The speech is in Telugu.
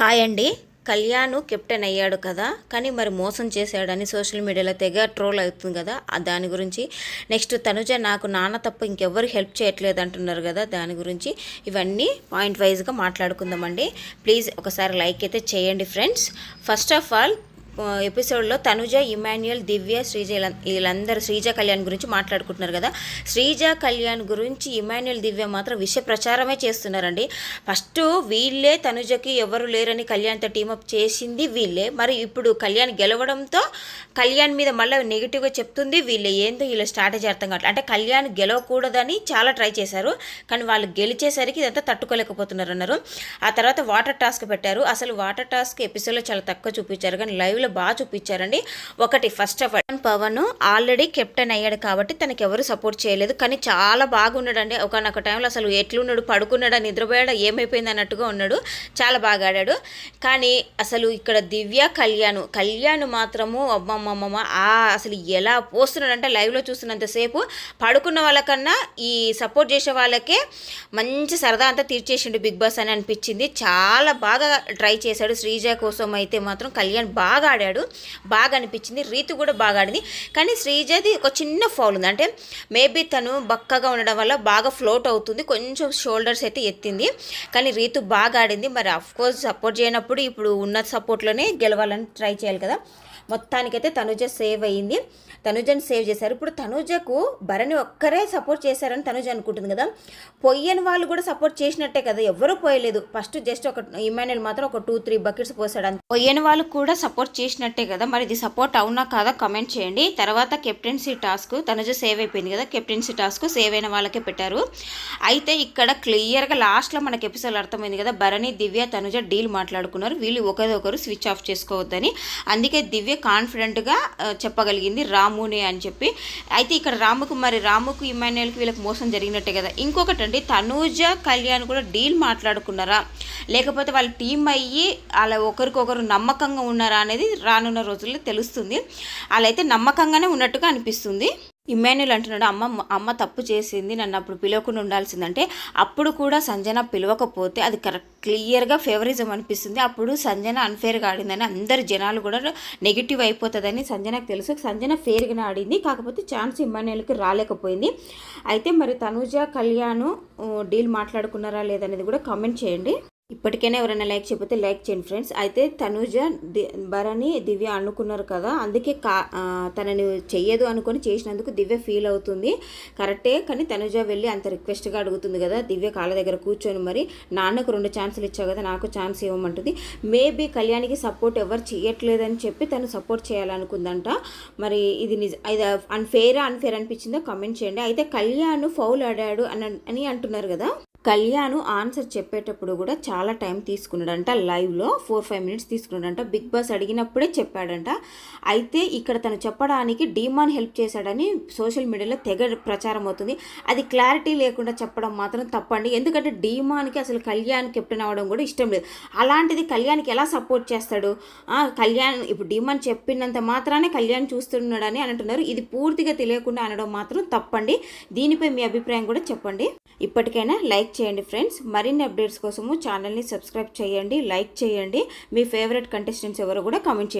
హాయ్ అండి. కళ్యాణ్ కెప్టెన్ అయ్యాడు కదా కానీ మరి మోసం చేశాడని సోషల్ మీడియాలో తెగ ట్రోల్ అవుతుంది కదా ఆ దాని గురించి. నెక్స్ట్ తనుజ నాకు నాన్న తప్ప ఇంకెవ్వరు హెల్ప్ చేయట్లేదు అంటున్నారు కదా దాని గురించి ఇవన్నీ పాయింట్ వైజ్గా మాట్లాడుకుందామండి. ప్లీజ్ ఒకసారి లైక్ అయితే చేయండి ఫ్రెండ్స్. ఫస్ట్ ఆఫ్ ఆల్ ఎపిసోడ్లో తనుజ ఇమాన్యుయల్ దివ్య శ్రీజ వీళ్ళందరూ శ్రీజ కళ్యాణ్ గురించి మాట్లాడుకుంటున్నారు కదా. శ్రీజ కళ్యాణ్ గురించి ఇమాన్యుయల్ దివ్య మాత్రం విష ప్రచారమే చేస్తున్నారండి. ఫస్ట్ వీళ్ళే తనుజకి ఎవరు లేరని కళ్యాణ్తో టీమప్ చేసింది వీళ్ళే. మరి ఇప్పుడు కళ్యాణ్ గెలవడంతో కళ్యాణ్ మీద మళ్ళీ నెగిటివ్గా చెప్తుంది వీళ్ళే. ఏందో వీళ్ళ స్ట్రాటజీ అర్థం కావట్లేదు అంటే కళ్యాణ్ గెలవకూడదని చాలా ట్రై చేశారు. కానీ వాళ్ళు గెలిచేసరికి ఇదంతా తట్టుకోలేకపోతున్నారు అన్నారు ఆ తర్వాత వాటర్ టాస్క్ పెట్టారు. అసలు వాటర్ టాస్క్ ఎపిసోడ్లో చాలా తక్కువ చూపించారు. కానీ లైవ్లో బాగా చూపించారండి. ఒకటి first of all Pawan already captain అయ్యాడు కాబట్టి తనకి ఎవరు సపోర్ట్ చేయలేదు. కానీ చాలా బాగున్నాడండి. ఒకనొక టైంలో అసలు ఎట్లున్నాడు పడుకున్నాడా నిద్రపోయాడా ఏమైపోయింది అన్నట్టుగా ఉన్నాడు. చాలా బాగా ఆడాడు. కానీ అసలు ఇక్కడ దివ్య కళ్యాణ్ కళ్యాణ్ మాత్రము అమ్మమ్మమ్మ ఆ అసలు ఎలా పోస్తున్నాడంటే లైవ్లో చూస్తున్నంతసేపు పడుకున్న వాళ్ళకన్నా ఈ సపోర్ట్ చేసే వాళ్ళకే మంచి సరదా అంతా తీర్చేసిండు బిగ్ బాస్ అని అనిపించింది. చాలా బాగా ట్రై చేశాడు. శ్రీజ కోసం అయితే మాత్రం కళ్యాణ్ బాగా ఆడాడు. బాగా అనిపించింది రీతు కూడా బాగా ఆడింది కానీ శ్రీజది ఒక చిన్న ఫౌల్ ఉంది. అంటే మేబీ తను బక్కగా ఉండడం వల్ల బాగా ఫ్లోట్ అవుతుంది. కొంచెం షోల్డర్స్ అయితే ఎత్తింది. కానీ రీతు బాగా ఆడింది మరి అఫ్ కోర్స్ సపోర్ట్ చేయనప్పుడు ఇప్పుడు ఉన్న సపోర్ట్లోనే గెలవాలని ట్రై చేయాలి కదా. మొత్తానికైతే తనుజ సేవ్ అయ్యింది తనుజను సేవ్ చేశారు. ఇప్పుడు తనుజకు భరణి ఒక్కరే సపోర్ట్ చేశారని తనుజ అనుకుంటుంది కదా. పొయ్యని వాళ్ళు కూడా సపోర్ట్ చేసినట్టే కదా. ఎవరు పోయలేదు ఫస్ట్ జస్ట్ ఒక ఇమాన్యుల్ మాత్రం ఒక టూ త్రీ బకెట్స్ పోసాడు పొయ్యని వాళ్ళు కూడా సపోర్ట్ చేసినట్టే కదా. మరి ఇది సపోర్ట్ అవునా కాదా కమెంట్ చేయండి. తర్వాత కెప్టెన్సీ టాస్క్ తనజ సేవ్ అయిపోయింది కదా. కెప్టెన్సీ టాస్క్ సేవ్ అయిన వాళ్ళకే పెట్టారు. అయితే ఇక్కడ క్లియర్గా లాస్ట్లో మనకి ఎపిసోడ్ అర్థమైంది కదా. భరణి దివ్య తనుజ డీల్ మాట్లాడుకున్నారు. వీళ్ళు ఒకరిదొకరు స్విచ్ ఆఫ్ చేసుకోవద్దని. అందుకే దివ్య కాన్ఫిడెంట్గా చెప్పగలిగింది రామునే అని చెప్పి. అయితే ఇక్కడ రాముకు మరి రాముకు ఇమాన్యుయల్కి వీళ్ళకి మోసం జరిగినట్టే కదా. ఇంకొకటి అండి తనూజ కళ్యాణ్ కూడా డీల్ మాట్లాడుకున్నారా? లేకపోతే వాళ్ళ టీం అయ్యి అలా ఒకరికొకరు నమ్మకంగా ఉన్నారా అనేది రానున్న రోజుల్లో తెలుస్తుంది. అలా అయితే నమ్మకంగానే ఉన్నట్టుగా అనిపిస్తుంది. ఇమ్మాన్యుల్ అంటున్నాడు అమ్మ అమ్మ తప్పు చేసింది నన్ను అప్పుడు పిలవకుండా ఉండాల్సిందంటే అప్పుడు కూడా సంజన పిలవకపోతే అది కరెక్ట్ క్లియర్గా ఫేవరిజం అనిపిస్తుంది. అప్పుడు సంజన అన్ఫేర్గా ఆడిందని అందరు జనాలు కూడా నెగిటివ్ అయిపోతుందని సంజనకు తెలుసు. సంజన ఫేర్గానే ఆడింది. కాకపోతే ఛాన్స్ ఇమాన్యుల్కి రాలేకపోయింది. అయితే మరి తనుజ కళ్యాణ్ డీల్ మాట్లాడుకున్నారా లేదనేది కూడా కామెంట్ చేయండి. ఇప్పటికైనా ఎవరైనా లైక్ చెప్పితే లైక్ చేయండి ఫ్రెండ్స్. అయితే తనుజ ది భరణి దివ్య అనుకున్నారు కదా అందుకే కా తనని చెయ్యదు అనుకొని చేసినందుకు దివ్య ఫీల్ అవుతుంది. కరెక్టే కానీ తనుజ వెళ్ళి అంత రిక్వెస్ట్గా అడుగుతుంది కదా దివ్య కాళ్ళ దగ్గర కూర్చొని మరి నాన్నకు రెండు ఛాన్సులు ఇచ్చావు కదా నాకు ఛాన్స్ ఇవ్వమంటుంది. మేబీ కళ్యాణ్కి సపోర్ట్ ఎవరు చేయట్లేదని చెప్పి తను సపోర్ట్ చేయాలనుకుందంట. మరి ఇది నిజ ఇది అన్ఫేరా అన్ఫేర్ అనిపించిందో? కామెంట్ చేయండి. అయితే కళ్యాణ్ ఫౌల్ ఆడాడు అని అని అంటున్నారు కదా. కళ్యాణ్ ఆన్సర్ చెప్పేటప్పుడు కూడా చాలా టైం తీసుకున్నాడంట లైవ్లో ఫోర్ ఫైవ్ మినిట్స్ తీసుకున్నాడంట. బిగ్ బాస్ అడిగినప్పుడే చెప్పాడంట. అయితే ఇక్కడ తను చెప్పడానికి డీమాన్ హెల్ప్ చేశాడని సోషల్ మీడియాలో తెగ ప్రచారం అవుతుంది. అది క్లారిటీ లేకుండా చెప్పడం మాత్రం తప్పండి. ఎందుకంటే డీమాన్కి అసలు కళ్యాణ్ కెప్టెన్ అవ్వడం కూడా ఇష్టం లేదు. అలాంటిది కళ్యాణ్కి ఎలా సపోర్ట్ చేస్తాడు? కళ్యాణ్ ఇప్పుడు డీమాన్ చెప్పినంత మాత్రానే కళ్యాణ్ చూస్తున్నాడని అంటున్నారు. ఇది పూర్తిగా తెలియకుండా అనడం మాత్రం తప్పండి. దీనిపై మీ అభిప్రాయం కూడా చెప్పండి. ఇప్పటికైనా లైక్ చేయండి ఫ్రెండ్స్. మరిన్ని అప్డేట్స్ కోసము ఛానల్ని సబ్స్క్రైబ్ చేయండి లైక్ చేయండి. మీ ఫేవరెట్ కంటెస్టెంట్స్ ఎవరు కూడా కామెంట్ చేయండి.